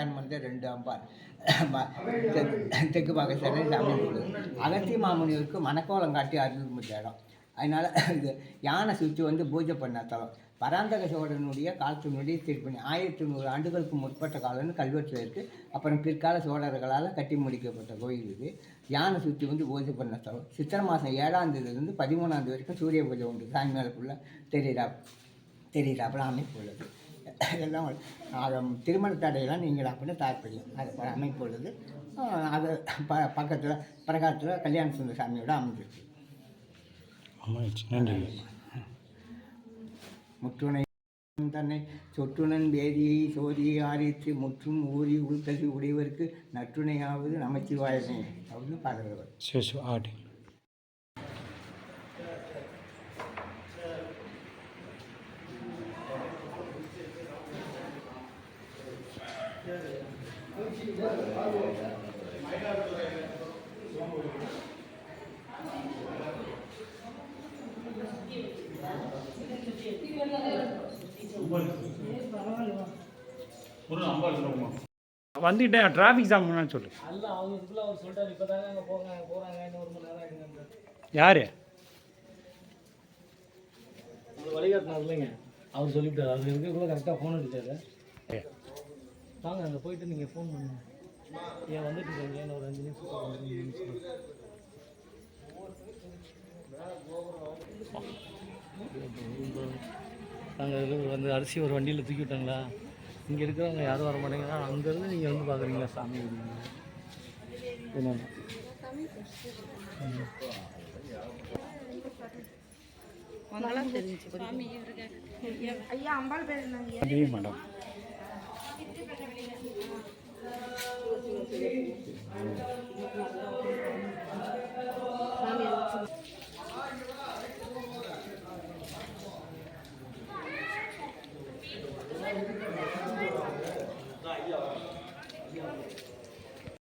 கல்யாணம் பண்ண ரெண்டு அம்பார் தெற்கு- தெற்கு பக்கம் சரி சாமி மாமுனிவருக்கு மணக்கோலம் காட்டி அருள் முடிச்ச இடம் அதனால் இது யானை சுற்றி வந்து பூஜை பண்ண தலம். பராந்தக சோழனுடைய காலத்தினுடைய திருப்பணி. ஆயிரத்தி நூறு ஆண்டுகளுக்கு முற்பட்ட காலம்னு கல்வெட்டில் இருக்குது அப்புறம் பிற்கால சோழர்களால் கட்டி முடிக்கப்பட்ட கோயில் இது. யானை சுற்றி வந்து பூஜை பண்ண தலம். சித்திரை மாதம் ஏழாம் தேதியிலேருந்து பதிமூணாம் தேதி வரைக்கும் சூரிய பூஜை உண்டு. சாமி மேலக்குள்ளே தெரியுதா தெரியுதாப்புல அமைப்பு உள்ளது. எல்லாம் ஆக திருமண தடையெல்லாம் நீங்கள் அப்படின்னு தாற்பயம். அது போல அமைப்பு உள்ளது. ஆஹ் அது ப பக்கத்தில் பிரகாரத்தில் கல்யாண சுந்தர சாமியோட அமைஞ்சிருக்கு. முற்றுணை தன்னை சொற்றுணன் வேதியை சோதியை ஆரித்து முற்றும் ஊறி உள்கல்வி உடையவருக்கு நற்றுணையாவது நமச்சிவாயமே அப்படின்னு பாடுறவர் வந்துட்டேன் டிராஃபிக் ஜாம் சொல்லு. யார்? வழிகாட்டினார் இல்லைங்க அவர் சொல்லிவிட்டார் அவர் இருக்கக்குள்ள கரெக்டாக ஃபோன் அடிச்சாரு? வாங்க அங்கே போயிட்டு நீங்கள் ஃபோன் பண்ணுங்க. ஏன் வந்துட்டு இருக்கீங்க. ஒரு அஞ்சு நிமிஷம் ஒரு அஞ்சு நிமிஷம் நாங்கள் வந்து அரிசி ஒரு வண்டியில் தூக்கி விட்டாங்களா? இங்கே இருக்கிறவங்க யாரும் வர மாட்டேங்கிறா அங்கேருந்து நீங்கள் வந்து பார்க்குறீங்களா சாமி என்னென்ன? ஐயா Thank you.